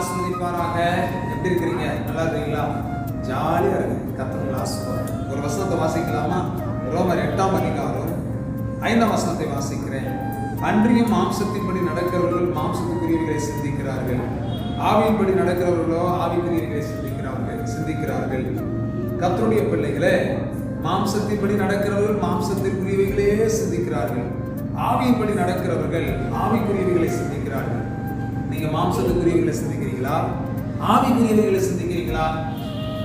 ஆசிர்வதிப்பாராக எப்படி இருக்கிறீங்க? நல்லா இருக்கீங்களா? ஜாலியாக இருக்குது கத்தவங்களை ஆசிர்வாதம் ஒரு வசனத்தை வாசிக்கலாமா? ரோமர் எட்டாம் அதிகாரம் ஐந்தாம் வசனத்தை வாசிக்கிறேன். அன்றியும் மாம்சத்தின்படி நடக்கிறவர்கள் மாம்சத்துக்குரியவர்களை சிந்திக்கிறார்கள். ஆவியின்படி நடக்கிறவர்களோ ஆவிக்குரியவர்களை சிந்திக்கிறார்கள். சிந்திக்கிறார்கள். கத்தருடைய பிள்ளைகளே மாம்சத்தின்படி நடக்கிறவர்கள் மாம்சத்திற்குரியவைகளே சிந்திக்கிறார்கள். ஆவியின்படி நடக்கிறவர்கள் ஆவிக்குரியவைகளை சிந்திக்கிறார்கள். நீங்க மாம்சத்துக்குரியவர்களை சிந்திக்கிறீங்களா? ஆவிக்குரியவர்களை சிந்திக்கிறீங்களா?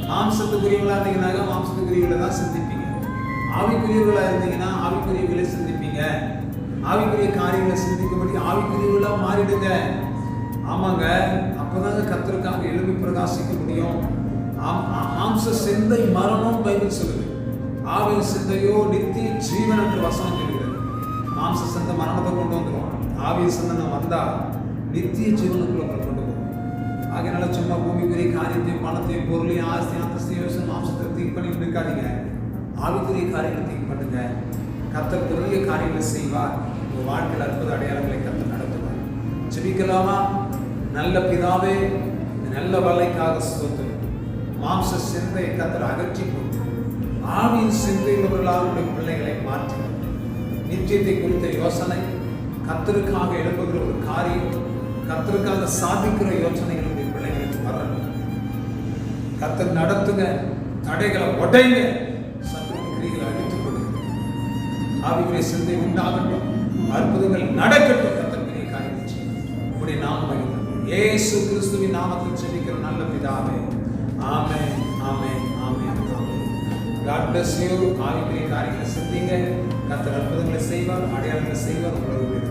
மாம்சத்துக்குரியவங்களா இருந்தீங்கன்னாக்க மாம்சத்துக்குரியவர்களை தான் சிந்திப்பீங்க. ஆவிக்குரியவர்களா இருந்தீங்கன்னா ஆவிக்குரியவர்களை சிந்திப்பீங்க. ஆவிக்குரிய காரியங்களை சிந்திக்கும்படி ஆவிக்குரியவர்களா மாறிடுங்க. ஆமாங்க அப்போதாங்க கத்தருக்காக எழுப்பி பிரகாசிக்க முடியும். ஆம்- மாம்ச சிந்தை மரணம் பைபிள் சொல்லுது. ஆவின் சிந்தையோ நித்திய ஜீவன் என்று வசனம் சொல்கிறது மாம்ச சிந்தை மரணத்தை கொண்டு வந்துடும் ஆவிய சிந்தனை வந்தால் நித்திய ஜீவனுக்குள்ள கொண்டு போகும். ஆகையினால சும்மா பூமிக்குரிய காரியத்தையும் பணத்தையும் பொருளையும் ஆசை அந்தஸ்தையும் மாம்சத்தை திங்க் பண்ணி இருக்காதீங்க ஆவிக்குரிய காரியங்களை திங்க் பண்ணுங்க. கத்தர் பெரிய காரியங்களை செய்வார். உங்கள் வாழ்க்கையில் அற்புத அடையாளங்களை கத்தர் நடத்துவார். ஜெபிக்கலாமா? நல்ல பிதாவே நல்ல வலைக்காக ஸ்தோத்திரம். மாம்ச சிந்தையை கத்தர் அகற்றி கொண்டு ஆவியின் சிந்தையுள்ளவர்களாக உடைய பிள்ளைகளை மாற்றி. நிச்சயத்தை குறித்த யோசனை கத்தருக்காக எழுப்புகிற ஒரு காரியம் கத்தருக்காக சாதிக்கிற யோசனைகள் உடைய பிள்ளைகளுக்கு வரணும் கத்தர் நடத்துங்க தடைகளை உடைங்க சத்துரு கிரிகளை அழித்துக் கொடுங்க ஆவிக்குரிய சிந்தை உண்டாகட்டும் அற்புதங்கள் நடக்கட்டும் கத்தர் பெரிய காரியம் செய்யும் உடைய நாம மகிமை இயேசு கிறிஸ்துவின் நாமத்தில் ஜெபிக்கிற நல்ல பிதாவே. ஆமே ஆமே ஆமே ஆமென். காட் பிளஸ் யூ ஆவிக்குரிய காரியங்களை சிந்திங்க. கத்தர் அற்புதங்களை செய்வார் அடையாளங்களை செய்வார். உங்களுடைய